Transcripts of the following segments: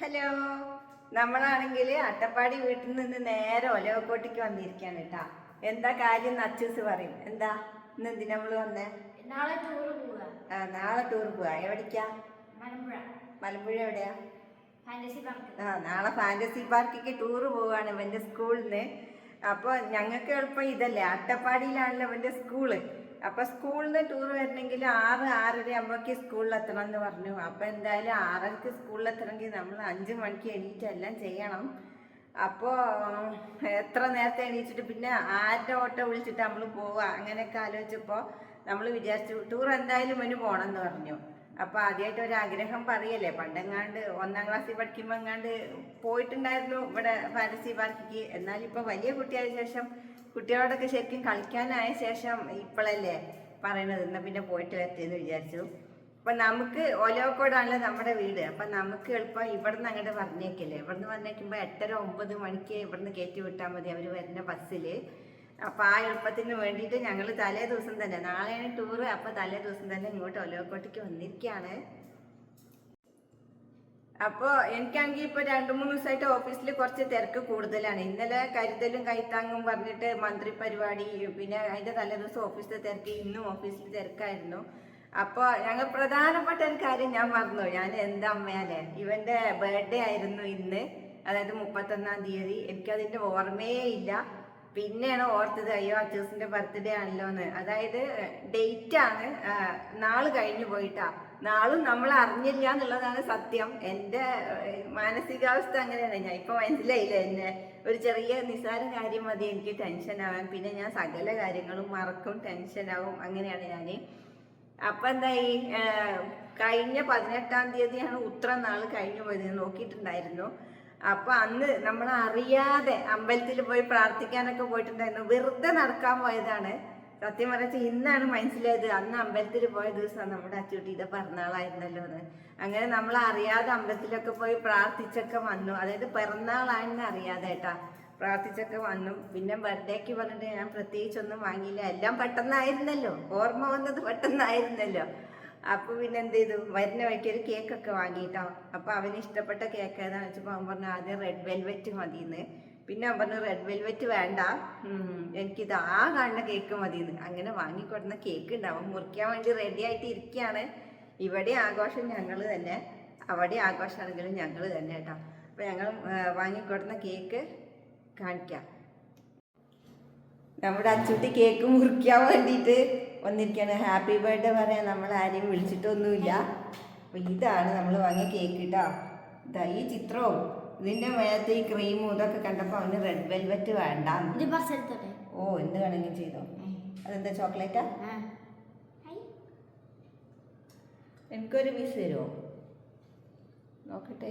Hello. നമ്മളാണെങ്കിൽ അട്ടപ്പാടി വീട്ടിൽ നിന്ന് നേരെ ഒലവക്കോട്ടിക്ക് വന്നിരിക്കുകയാണ് കേട്ടാ. എന്താ കാര്യം നച്ചൂസ് പറയും. എന്താ? ഇന്ന് എന്തിനാ നമ്മൾ വന്നേ? നാളെ ടൂർ പോവാ. ആ, നാളെ ടൂർ പോവാ. എവിടേക്കാ? മലമ്പുഴ. മലമ്പുഴ എവിടെയാ? ആ നാളെ ഫാന്റസി പാർക്കിക്ക് ടൂർ പോവാണ് ഇവന്റെ സ്കൂളിൽ നിന്ന് അപ്പോൾ ഞങ്ങൾക്ക് എളുപ്പം ഇതല്ലേ. അട്ടപ്പാടിയിലാണല്ലോ ഇവന്റെ സ്കൂൾ അപ്പൊ സ്കൂളിൽ നിന്ന് ടൂർ വരണമെങ്കിൽ ആറ് ആറര ആകുമ്പോഴേക്ക് സ്കൂളിൽ എത്തണം എന്ന് പറഞ്ഞു. അപ്പൊ എന്തായാലും ആറരക്ക് സ്കൂളിൽ എത്തണമെങ്കിൽ നമ്മൾ അഞ്ച് മണിക്ക് എണീറ്റ് എല്ലാം ചെയ്യണം. അപ്പോൾ എത്ര നേരത്തെ എണീച്ചിട്ട് പിന്നെ ആരുടെ ഓട്ടോ വിളിച്ചിട്ട് നമ്മൾ പോവുക? അങ്ങനെയൊക്കെ ആലോചിച്ചപ്പോൾ നമ്മൾ വിചാരിച്ചു ടൂർ എന്തായാലും ഇവന് പോകണം എന്ന് പറഞ്ഞു. അപ്പോൾ ആദ്യമായിട്ട് ആഗ്രഹം പറയല്ലേ? പണ്ടെങ്ങാണ്ട് ഒന്നാം ക്ലാസ്സിൽ പഠിക്കുമ്പോൾ എങ്ങാണ്ട് പോയിട്ടുണ്ടായിരുന്നു ഇവിടെ ഫാന്റസി പാർക്കിക്ക് എന്നാൽ ഇപ്പൊ വലിയ കുട്ടിയായ ശേഷം കുട്ടികളോടൊക്കെ ശരിക്കും കളിക്കാനായ ശേഷം ഇപ്പോഴല്ലേ പറയണത്? എന്നാൽ പിന്നെ പോയിട്ട് വരത്തേന്ന് വിചാരിച്ചു. അപ്പം നമുക്ക് ഒലോക്കോടാണല്ലോ നമ്മുടെ വീട്. അപ്പം നമുക്ക് എളുപ്പം ഇവിടുന്ന് അങ്ങോട്ട് പറഞ്ഞേക്കില്ലേ? ഇവിടുന്ന് പറഞ്ഞേക്കുമ്പോൾ എട്ടര ഒമ്പത് മണിക്ക് ഇവിടുന്ന് കയറ്റി വിട്ടാൽ മതി. അവർ വരുന്ന ബസ്സിൽ അപ്പം ആ എളുപ്പത്തിന് വേണ്ടിയിട്ട് ഞങ്ങൾ തലേ ദിവസം തന്നെ നാളെയാണ് ടൂറ്. അപ്പം തലേ ദിവസം തന്നെ ഇങ്ങോട്ട് ഒലോക്കോട്ടേക്ക് വന്നിരിക്കുകയാണ് അപ്പോൾ എനിക്കാണെങ്കിൽ ഇപ്പോൾ രണ്ട് മൂന്ന് ദിവസമായിട്ട് ഓഫീസിൽ കുറച്ച് തിരക്ക് കൂടുതലാണ്. ഇന്നലെ കരുതലും കൈത്താങ്ങും പറഞ്ഞിട്ട് മന്ത്രി പരിപാടി പിന്നെ അതിന്റെ തലേദിവസം ഓഫീസിൽ തിരക്ക് ഇന്നും ഓഫീസിൽ തിരക്കായിരുന്നു. അപ്പോൾ ഞങ്ങൾ പ്രധാനപ്പെട്ട ഒരു കാര്യം ഞാൻ മറന്നു. ഞാൻ എന്താ അമ്മയാലേ ഇവന്റെ ബർത്ത്ഡേ ആയിരുന്നു ഇന്ന്. അതായത് മുപ്പത്തൊന്നാം തീയതി. എനിക്കതിന്റെ ഓർമ്മയേ ഇല്ല. പിന്നെയാണ് ഓർത്തത് അയ്യോ അച്ചൂസിന്റെ ബർത്ത്ഡേ ആണല്ലോ എന്ന് അതായത് ആണ് നാൾ കഴിഞ്ഞു പോയിട്ടാ. നാളും നമ്മൾ അറിഞ്ഞില്ല എന്നുള്ളതാണ് സത്യം. എന്റെ മാനസികാവസ്ഥ അങ്ങനെയാണ്. ഞാൻ ഇപ്പൊ മനസ്സിലായില്ല? എന്നെ ഒരു ചെറിയ നിസ്സാര കാര്യം മതി എനിക്ക് ടെൻഷൻ ആവാൻ. പിന്നെ ഞാൻ സകല കാര്യങ്ങളും മറക്കും ടെൻഷൻ ആവും. അങ്ങനെയാണ് ഞാൻ അപ്പൊ എന്തായി? കഴിഞ്ഞ പതിനെട്ടാം തീയതിയാണ് ഉത്ര നാൾ കഴിഞ്ഞു പോയത്. നോക്കിയിട്ടുണ്ടായിരുന്നു. അപ്പൊ അന്ന് നമ്മൾ അറിയാതെ അമ്പലത്തിൽ പോയി പ്രാർത്ഥിക്കാനൊക്കെ പോയിട്ടുണ്ടായിരുന്നു. വെറുതെ നടക്കാൻ പോയതാണ്. സത്യം പറഞ്ഞാൽ ഇന്നാണ് മനസ്സിലായത്. അന്ന് അമ്പലത്തിൽ പോയ ദിവസം നമ്മുടെ അച്ചൂട്ടിയുടെ പിറന്നാളായിരുന്നല്ലോ എന്ന്. അങ്ങനെ നമ്മൾ അറിയാതെ അമ്പലത്തിലൊക്കെ പോയി പ്രാർത്ഥിച്ചൊക്കെ വന്നു. അതായത് പിറന്നാളാണെന്ന് അറിയാതെ കേട്ടാ. പ്രാർത്ഥിച്ചൊക്കെ വന്നു. പിന്നെ ബർത്ത്ഡേക്ക് പറഞ്ഞിട്ട് ഞാൻ പ്രത്യേകിച്ചൊന്നും വാങ്ങിയില്ല. എല്ലാം പെട്ടെന്നായിരുന്നല്ലോ. ഓർമ്മ വന്നത് പെട്ടെന്നായിരുന്നല്ലോ. അപ്പൊ പിന്നെ എന്ത് ചെയ്തു? വരുന്ന വഴിക്ക് ഒരു കേക്കൊക്കെ വാങ്ങിയിട്ടോ. അപ്പൊ അവന് ഇഷ്ടപ്പെട്ട കേക്ക് ഏതാണെന്ന് വെച്ചപ്പോ അവൻ പറഞ്ഞു ആദ്യം റെഡ് വെൽവെറ്റ് മതിയെന്ന്. പിന്നെ അവൻ പറഞ്ഞു റെഡ് വെൽവെറ്റ് വേണ്ട. എനിക്കിത് ആ കാണുന്ന കേക്ക് മതിയെന്ന്. അങ്ങനെ വാങ്ങിക്കൊടുന്ന കേക്ക് ഉണ്ട്. അവൻ മുറിക്കാൻ വേണ്ടി റെഡി ആയിട്ട് ഇരിക്കുകയാണ്. ഇവിടെ ആഘോഷം ഞങ്ങൾ തന്നെ. അവിടെ ആഘോഷമാണെങ്കിലും ഞങ്ങൾ തന്നെ കേട്ടോ. അപ്പൊ ഞങ്ങൾ വാങ്ങിക്കൊടുന്ന കേക്ക് കാണിക്കാം. നമ്മുടെ അച്ചുട്ടി കേക്ക് മുറിക്കാൻ വേണ്ടിയിട്ട് വന്നിരിക്കുകയാണ്. ഹാപ്പി ബർത്ത്ഡേ പറയാൻ നമ്മൾ ആരെയും വിളിച്ചിട്ടൊന്നുമില്ല. അപ്പൊ ഇതാണ് നമ്മൾ വാങ്ങിയ കേക്ക് കേട്ടോ ഇതാ ഈ ചിത്രവും. ഇതിന്റെ മേലത്ത് ഈ ക്രീമും ഇതൊക്കെ കണ്ടപ്പോൾ അവന് റെഡ് വെൽവെറ്റ് വേണ്ട ഓ എന്ത് വേണമെങ്കിലും ചെയ്തോ. അതെന്താ ചോക്ലേറ്റാ എനിക്കൊരു പീസ് തരുമോ നോക്കട്ടെ.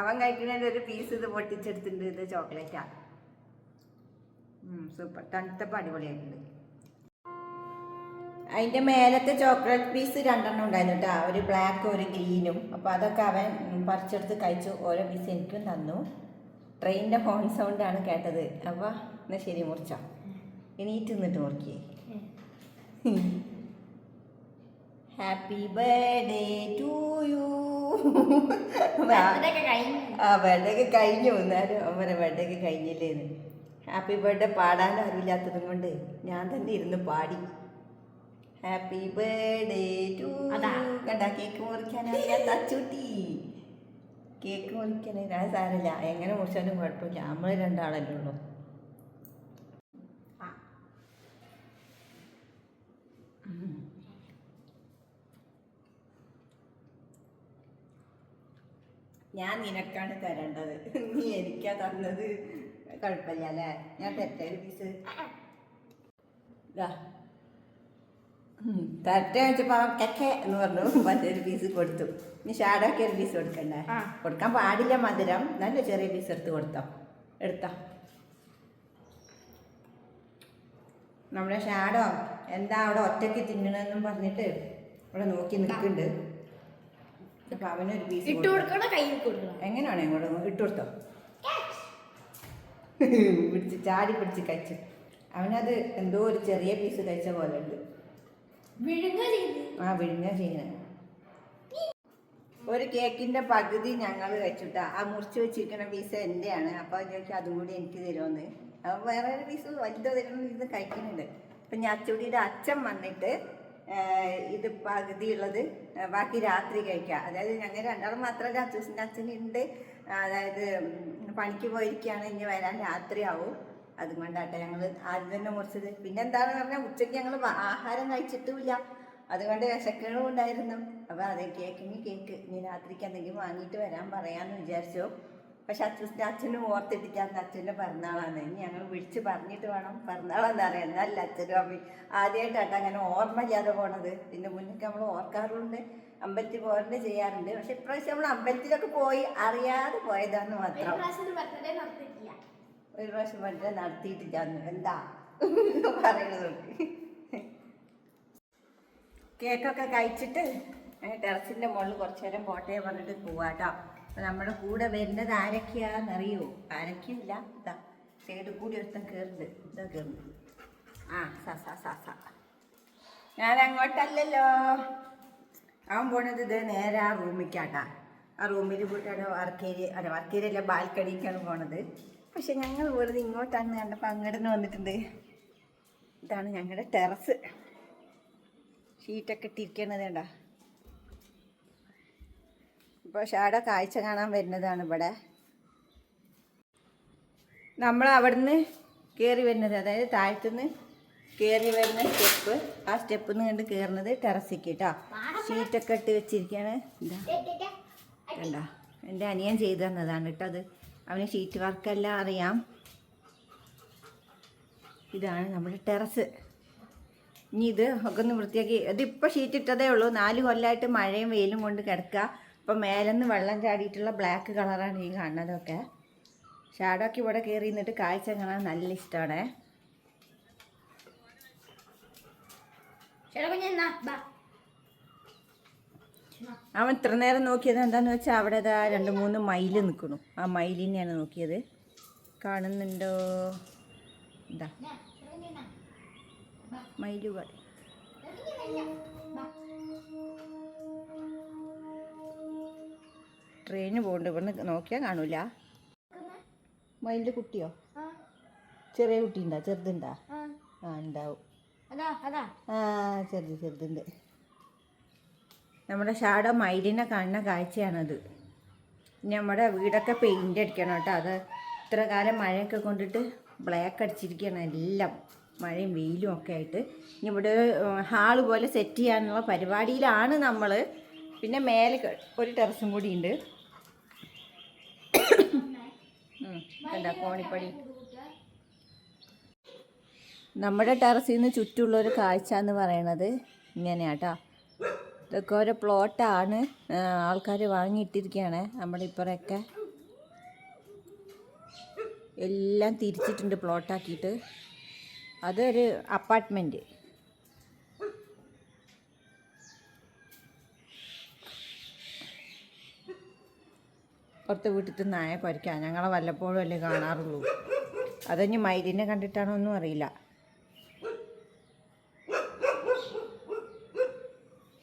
അവൻ കഴിക്കുന്നതിന്റെ ഒരു പീസ് ഇത് പൊട്ടിച്ചെടുത്തിട്ടുണ്ട് ഇത് ചോക്ലേറ്റാ സൂപ്പർ തണുത്തപ്പം അടിപൊളിയായിട്ടുണ്ട്. അതിന്റെ മേലത്തെ ചോക്ലേറ്റ് പീസ് രണ്ടെണ്ണം ഉണ്ടായിരുന്നു കേട്ടോ. ഒരു ബ്ലാക്കും ഒരു ഗ്രീനും അപ്പോൾ അതൊക്കെ അവൻ പറിച്ചെടുത്ത് കഴിച്ചു ഓരോ പീസ് എനിക്കും തന്നു. ട്രെയിനിന്റെ ഹോൺ സൗണ്ടാണ് കേട്ടത്. അപ്പോൾ എന്നാൽ ശരി മുറിച്ചോ. എണീറ്റ് നിന്നിട്ട് മുറിക്കേ. ഹാപ്പി ബർത്ത്ഡേ ടു യു ആ ബർത്ത്ഡേ ഒക്കെ കഴിഞ്ഞു. എന്നാലും അവരെ ബർത്ത്ഡേ ഒക്കെ കഴിഞ്ഞില്ലേന്ന്. ഹാപ്പി ബർത്ത്ഡേ പാടാൻ അറിയില്ലാത്തതും കൊണ്ട് ഞാൻ തന്നെ ഇരുന്ന് പാടി. Happy birthday to. കണ്ട കേക്ക് മുറിക്കാൻ അറിയാത്ത അച്ചൂട്ടി. കേക്ക് മുറിക്കാൻ ഞാൻ സാരമില്ല എങ്ങനെ മുറിച്ചാലും കുഴപ്പമില്ല. നമ്മൾ രണ്ടാളല്ലേ ഉള്ളൂ. ഞാൻ നിനക്കാണ് തരേണ്ടത്. നീ എനിക്കാ തന്നത്. കുഴപ്പമില്ല അല്ലേ? ഞാൻ തെറ്റേ ഒരു പീസ് ഇതാ തരട്ടെ വെച്ചപ്പോ അവൻ കെക്കെ എന്ന് പറഞ്ഞു. മറ്റൊരു പീസ് കൊടുത്തു. ഇനി ഷാഡോക്ക് ഒരു പീസ് കൊടുക്കണ്ടേ. കൊടുക്കാൻ പാടില്ല മധുരം. നല്ല ചെറിയ പീസ് എടുത്ത് കൊടുത്തോ. എടുത്തോ. നമ്മുടെ ഷാഡോ എന്താ അവിടെ ഒറ്റയ്ക്ക് തിന്നണമെന്നും പറഞ്ഞിട്ട് ഇവിടെ നോക്കി നിൽക്കുന്നുണ്ട്. അപ്പൊ അവനൊരു പീസ് ഇട്ട് കൊടുക്കണം? കയ്യിൽ കൊടുക്കണോ? എങ്ങനെയാണ് ഇങ്ങോട്ട് ഇട്ട് കൊടുത്തോ. പിടിച്ച് ചാടി പിടിച്ച് കഴിച്ചു. അവനത് എന്തോ ഒരു ചെറിയ പീസ് കഴിച്ച പോലെ ഉണ്ട്. ആ വിഴുങ്ങ ചെയ്യുന്നത്. ഒരു കേക്കിന്റെ പകുതി ഞങ്ങൾ വെച്ചിട്ടാ. ആ മുറിച്ച് വെച്ചിരിക്കുന്ന പീസ് എന്റെയാണ്. അപ്പൊ ചോദിച്ചാൽ ചോദിച്ചു അതും കൂടി എനിക്ക് തരുമെന്ന് അപ്പൊ വേറെ ഒരു പീസ് വലുത് തരുന്ന ഇത് കഴിക്കുന്നുണ്ട്. അപ്പൊ ഞാൻ അച്ചുടിയുടെ അച്ഛൻ വന്നിട്ട് ഇത് പകുതി ഉള്ളത് ബാക്കി രാത്രി കഴിക്കാം. അതായത് ഞങ്ങൾ രണ്ടാളും മാത്രമല്ല അച്ഛന്റെ അച്ഛനുണ്ട് അതായത് പണിക്ക് പോയിരിക്കുകയാണ്. ഇനി വരാൻ രാത്രിയാവും. അതുകൊണ്ടാട്ടെ ഞങ്ങൾ ആദ്യം തന്നെ മുറിച്ചത്. പിന്നെ എന്താണെന്ന് പറഞ്ഞാൽ ഉച്ചയ്ക്ക് ഞങ്ങൾ ആഹാരം കഴിച്ചിട്ടുമില്ല. അതുകൊണ്ട് വിശക്കണവും ഉണ്ടായിരുന്നു. അപ്പോൾ അതെ കേക്കിന് കേക്ക് ഇനി രാത്രിക്ക് എന്തെങ്കിലും വാങ്ങിയിട്ട് വരാൻ പറയാമെന്ന് വിചാരിച്ചു. പക്ഷെ അച്ഛന്റെ അച്ഛനും ഓർത്തിട്ടില്ലാന്ന് അച്ഛന്റെ പിറന്നാളാണ്. ഇനി ഞങ്ങൾ വിളിച്ച് പറഞ്ഞിട്ട് വേണം പിറന്നാളെന്ന് അറിയാം എന്നല്ല അച്ഛനും അമ്മയും. ആദ്യമായിട്ടാണ് അങ്ങനെ ഓർമ്മയില്ലാതെ പോണത്. ഇതിന്റെ മുന്നൊക്കെ നമ്മൾ ഓർക്കാറുണ്ട്. അമ്പലത്തിൽ പോകാറുണ്ട് ചെയ്യാറുണ്ട്. പക്ഷെ ഇപ്രാവശ്യം നമ്മൾ അമ്പലത്തിലൊക്കെ പോയി അറിയാതെ പോയതാന്ന് മാത്രം. ഒരു പ്രാവശ്യം മറ്റേ നടത്തിയിട്ടില്ല എന്താ? പറയുന്നത് കേക്കൊക്കെ കഴിച്ചിട്ട് ടെറസിന്റെ മുകളിൽ കുറച്ച് നേരം പോട്ടയെ പറഞ്ഞിട്ട് പോവാട്ടോ അപ്പം നമ്മുടെ കൂടെ വരുന്നത് ആരൊക്കെയാണെന്നറിയോ ആരൊക്കെയല്ല ഇതാ സൈഡ് കൂടി ഒരുത്തം കയറുന്നത് ഇതാ കയറുന്നത് ആ സ സ സ ഞാൻ അങ്ങോട്ടല്ലല്ലോ അവൻ പോണത് ഇത് നേരെ ആ റൂമിലേക്കാട്ടാ ആ റൂമിൽ പോയിട്ടാണ് വർക്കേരി അല്ല വർക്കേരിയല്ല ബാൽക്കണിക്കാണ് പോണത്. പക്ഷെ ഞങ്ങൾ വെറുതെ ഇങ്ങോട്ടാണ് കണ്ടപ്പോൾ അങ്ങോട്ട് വന്നിട്ടുണ്ട്. ഇതാണ് ഞങ്ങളുടെ ടെറസ്. ഷീറ്റൊക്കെ ഇട്ടിരിക്കണത് കണ്ട? ഇപ്പോൾ ഷാഡ കാഴ്ച കാണാൻ വരുന്നതാണ് ഇവിടെ. നമ്മൾ അവിടുന്ന് കയറി വരുന്നത് അതായത് താഴത്തുനിന്ന് കയറി വരുന്ന സ്റ്റെപ്പ്. ആ സ്റ്റെപ്പ് നിന്ന് കണ്ട് കയറുന്നത് ടെറസിക്ക് കേട്ടോ. ഷീറ്റൊക്കെ ഇട്ട് വെച്ചിരിക്കുകയാണ് എന്താ കണ്ട? എന്റെ അനിയൻ ചെയ്തു തന്നതാണ് കേട്ടോ അത്. അവന് ഷീറ്റ് വർക്കെല്ലാം അറിയാം. ഇതാണ് നമ്മുടെ ടെറസ്. ഇനി ഇത് ഒക്കെ ഒന്ന് വൃത്തിയാക്കി. ഇതിപ്പോൾ ഷീറ്റ് ഇട്ടതേ ഉള്ളൂ. നാല് കൊല്ലമായിട്ട് മഴയും വെയിലും കൊണ്ട് കിടക്കുക ഇപ്പം മേലെന്ന് വെള്ളം ചാടിയിട്ടുള്ള ബ്ലാക്ക് കളറാണ് ഈ കാണുന്നതൊക്കെ. ഷാഡോക്ക് ഇവിടെ കയറി നിന്നിട്ട് കാഴ്ച കാണാൻ നല്ല ഇഷ്ടമാണ് കുഞ്ഞ് ബാ. അവൻ ഇത്ര നേരം നോക്കിയത് എന്താന്ന് വെച്ചാൽ അവിടെ ഇതാ രണ്ട് മൂന്ന് മയിൽ നിൽക്കണു ആ മയിലിനെയാണ് നോക്കിയത്. കാണുന്നുണ്ടോ? ഇതാ എന്നാ. മയിലുകൾ. ട്രെയിന് പോകുന്നുണ്ട് ഇവിടുന്ന് നോക്കിയാൽ കാണൂല. മയിലിന്റെ കുട്ടിയോ? ചെറിയ കുട്ടി ഉണ്ടോ ചെറുതുണ്ടോ? ആ. ഉണ്ടാവും. അതാ അതാ. ആ ചെറുത് ചെറുതുണ്ട്. നമ്മുടെ ഷാഡോ മയിലിനെ കാണുന്ന കാഴ്ചയാണത്. നമ്മുടെ വീടൊക്കെ പെയിന്റ് അടിക്കണം കേട്ടോ. അത് ഇത്ര കാലം മഴയൊക്കെ കൊണ്ടിട്ട് ബ്ലാക്ക് അടിച്ചിരിക്കുകയാണ് എല്ലാം. മഴയും വെയിലും ഒക്കെ ആയിട്ട്. ഇനി ഇവിടെ ഹാൾ പോലെ സെറ്റ് ചെയ്യാനുള്ള പരിപാടിയിലാണ് നമ്മൾ പിന്നെ മേലെ ഒരു ടെറസും കൂടി ഉണ്ട്. എന്താ കോണിപ്പടി. നമ്മുടെ ടെറസിൽ നിന്ന് ചുറ്റുമുള്ളൊരു കാഴ്ച എന്ന് പറയണത് ഇങ്ങനെയാട്ടോ ഇതൊക്കെ ഓരോ പ്ലോട്ടാണ്. ആൾക്കാർ വാങ്ങിയിട്ടിരിക്കുകയാണ് നമ്മുടെ ഇപ്പറൊക്കെ. എല്ലാം തിരിച്ചിട്ടുണ്ട് പ്ലോട്ടാക്കിയിട്ട്. അതൊരു അപ്പാർട്ട്മെന്റ് പുറത്ത് വീട്ടിൽ നായ കുരയ്ക്കാം ഞങ്ങളെ വല്ലപ്പോഴും അല്ലേ കാണാറുള്ളൂ. അതഞ്ഞ് മയിലിനെ കണ്ടിട്ടാണോ ഒന്നും അറിയില്ല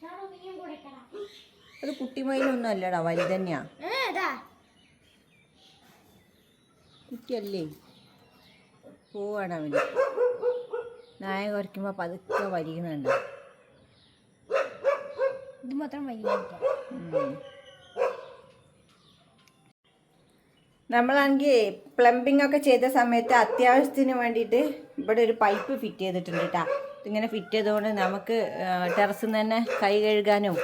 ചേട്ടാ നീയും കൂടെ ഇട്ടടാ. അത് കുട്ടിമയിലൊന്നും അല്ലടാ വലുതന്നെയാ. കുട്ടിയല്ലേ? പോവാണ് അവന്. നായ കുറയ്ക്കുമ്പോൾ പതുക്കെ വരികണുണ്ട് ഇത് മാത്രം വലിയ നമ്മളാണെങ്കിൽ പ്ലംബിംഗ് ഒക്കെ ചെയ്ത സമയത്ത് അത്യാവശ്യത്തിന് വേണ്ടിയിട്ട് ഇവിടെ ഒരു പൈപ്പ് ഫിറ്റ് ചെയ്തിട്ടുണ്ട് കേട്ടോ ഇതിങ്ങനെ ഫിറ്റ് ചെയ്തുകൊണ്ട് നമുക്ക് ടെറസിൽ നിന്ന് തന്നെ കൈ കഴുകാനും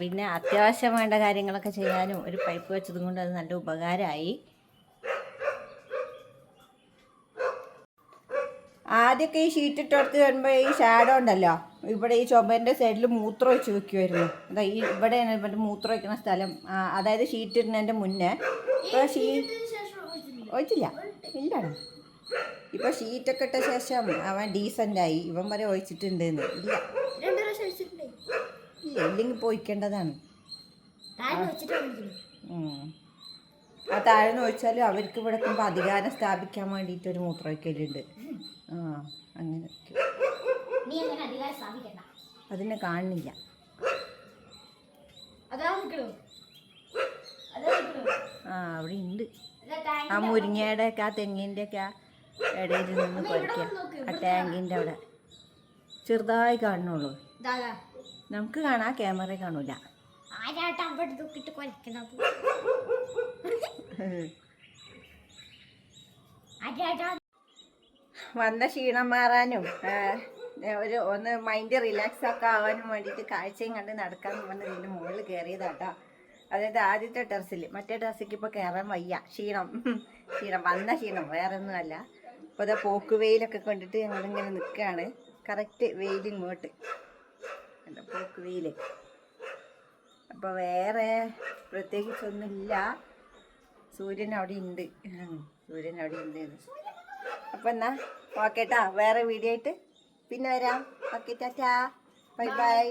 പിന്നെ അത്യാവശ്യം വേണ്ട കാര്യങ്ങളൊക്കെ ചെയ്യാനും ഒരു പൈപ്പ് വെച്ചതും കൊണ്ട് അത് നല്ല ഉപകാരമായി. ആദ്യമൊക്കെ ഈ ഷീറ്റ് ഇട്ടെടുത്ത് വരുമ്പോൾ ഈ ഷാഡോ ഉണ്ടല്ലോ ഇവിടെ ഈ ചുമന്റെ സൈഡിൽ മൂത്രം ഒഴിച്ച് വെക്കുമായിരുന്നു അതാ ഈ ഇവിടെ ഇവന്റെ മൂത്രം വയ്ക്കുന്ന സ്ഥലം. അതായത് ഷീറ്റ് ഇടുന്നതിന്റെ മുന്നേ. ഇപ്പോൾ ഷീ? ഒഴിച്ചില്ല. ഇല്ലാണ് ഇപ്പോൾ ഷീറ്റൊക്കെ ഇട്ട ശേഷം അവൻ ഡീസന്റായി ഇവൻ വരെ ഒഴിച്ചിട്ടുണ്ടെന്ന്. ഇല്ല. ഇല്ലെങ്കിൽ പോയിക്കേണ്ടതാണ്. ആ താഴെ ഒഴിച്ചാലും അവർക്ക് ഇവിടെ എത്തുമ്പോൾ അധികാരം സ്ഥാപിക്കാൻ വേണ്ടിയിട്ട് ഒരു മൂത്രമൊഴിക്കലുണ്ട്. ആ അങ്ങനെ. അതിനെ കാണുന്നില്ല. ആ അവിടെ ഉണ്ട്. ആ മുരിങ്ങയുടെ ഒക്കെ ആ തെങ്ങിന്റെ ഒക്കെ ആ ഇടയിൽ നിന്ന് പൊരിക്കാം ആ ടാങ്കിന്റെ അവിടെ. ചെറുതായി കാണുന്നുള്ളൂ. നമുക്ക് കാണാം ക്യാമറ കാണൂല. ആരാട്ട അവിടെ നോക്കിട്ട് കൊലക്കണത്? ആരാട്ടാ വന്ന ക്ഷീണം മാറാനും ഒരു ഒന്ന് മൈൻഡ് റിലാക്സ് ഒക്കെ ആവാനും വേണ്ടിയിട്ട് കാഴ്ചയും കണ്ട് നടക്കാൻ വന്ന് ഇതിന്റെ മുകളിൽ കയറിയതാട്ടോ അതായത് ആദ്യത്തെ ടെറസിൽ മറ്റേ ടെറസിക്ക് ഇപ്പോൾ കയറാൻ വയ്യ. ക്ഷീണം ക്ഷീണം വന്ന ക്ഷീണം വേറെ ഒന്നുമല്ല ഇപ്പൊ അതാ പോക്ക് വെയിലൊക്കെ കണ്ടിട്ട് ഞങ്ങളിങ്ങനെ നിൽക്കുകയാണ് കറക്റ്റ് വെയിൽ ഇങ്ങോട്ട് കണ്ടോ, പോക്ക് അപ്പോൾ വേറെ പ്രത്യേകിച്ചൊന്നുമില്ല. സൂര്യൻ അവിടെ ഉണ്ട് സൂര്യൻ അവിടെ ഉണ്ട് അപ്പം എന്നാ ഓക്കേട്ടാ. വേറെ വീഡിയോ ആയിട്ട് പിന്നെ വരാം. Okay tata. Bye bye.